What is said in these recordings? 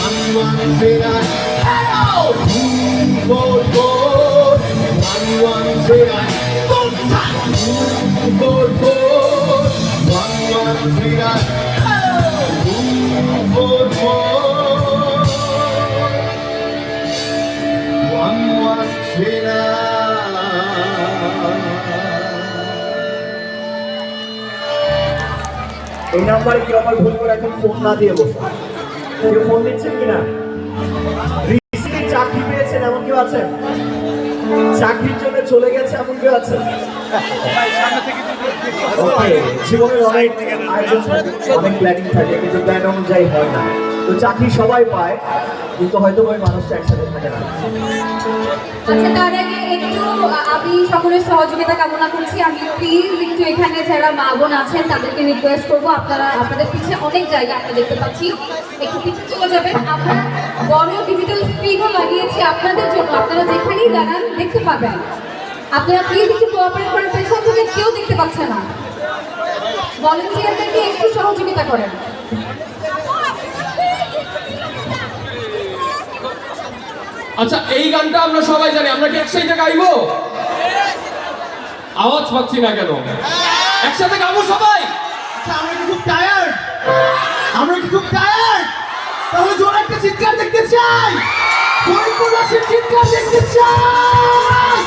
one one zero. Hello, two four four, one one zero. Good time. Two four four, one one zero. Hello, two four four, one one zero. এই নাম্বারে কেউ আমার ভুল করে এখন phone না দিয়ে বসে কেউ ফোন দিচ্ছেন কিনা? চাকরি পেয়েছেন, এমন কেউ আছেন? চাকরির জন্য চলে গেছে, এমন কেউ আছে চাকরি সবাই পায়, কিন্তু হয়তো ওই মানুষটা একসাথে থাকে না। আচ্ছা আমি সকলের সহযোগিতা কামনা করছি। আমি প্লিজ একটু এখানে যারা মা বোন আছেন, তাদেরকে রিকোয়েস্ট করব। আপনারা, আপনাদের পিছিয়ে অনেক জায়গা আমরা দেখতে পাচ্ছি। একটু পিছিয়ে চলে যাবেন। আমরা বড় ডিজিটাল স্ক্রিনও লাগিয়েছি আপনাদের জন্য। আপনারা যেখানেই দাঁড়ান, দেখতে পাবেন। আপনারা প্লিজ একটু কোঅপারেট করেন পেছন থেকে কেউ দেখতে পাচ্ছে না। ভলেন্টিয়ারদেরকে একটু সহযোগিতা করেন। আচ্ছা এই গানটা আমরা সবাই জানি আমরা কি একসাথে গাইবো? আওয়াজ পাচ্ছি না কেন? একসাথে গাবো সবাই? আচ্ছা, আমরা কি খুব টায়ার্ড আমরা কি খুব টায়ার্ড তাহলে জোরে একটা চিৎকার দেখতে চাই। ফরিদপুরবাসীর চিৎকার দেখতে চাই।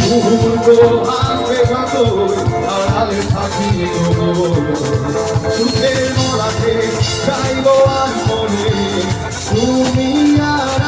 ঘুরবো হাসবে কত গো সুখের মরাতে চাইব আর মনে তুমি আর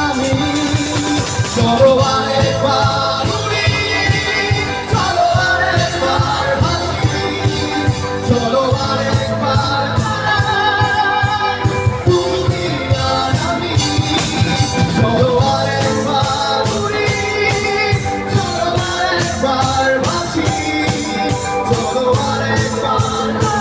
চলো আরেকবার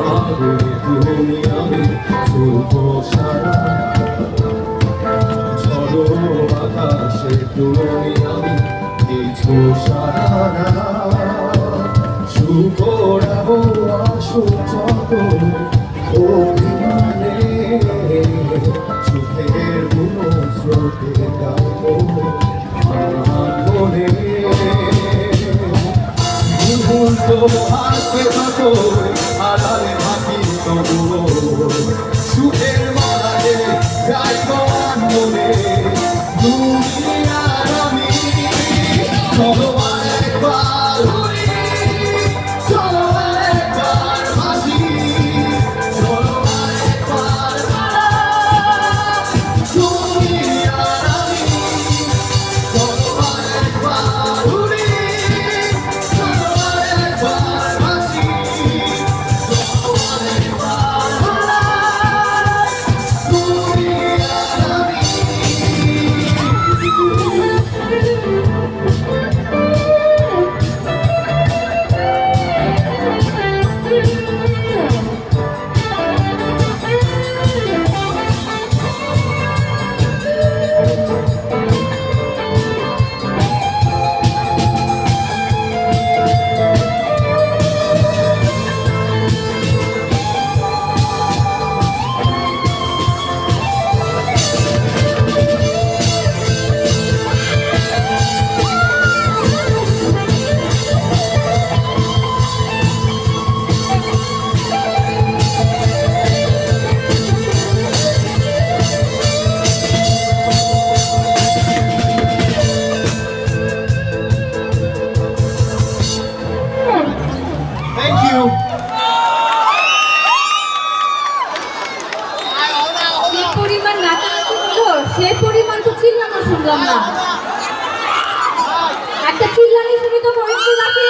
আমি তো থাকবে থাকো আড়ালে থাকি তবু সুখে সে পরিমাণ তো চিল্লানো শুনলাম না। একটা চিল্লানি শুনে তো পরিস্থিতি আছে।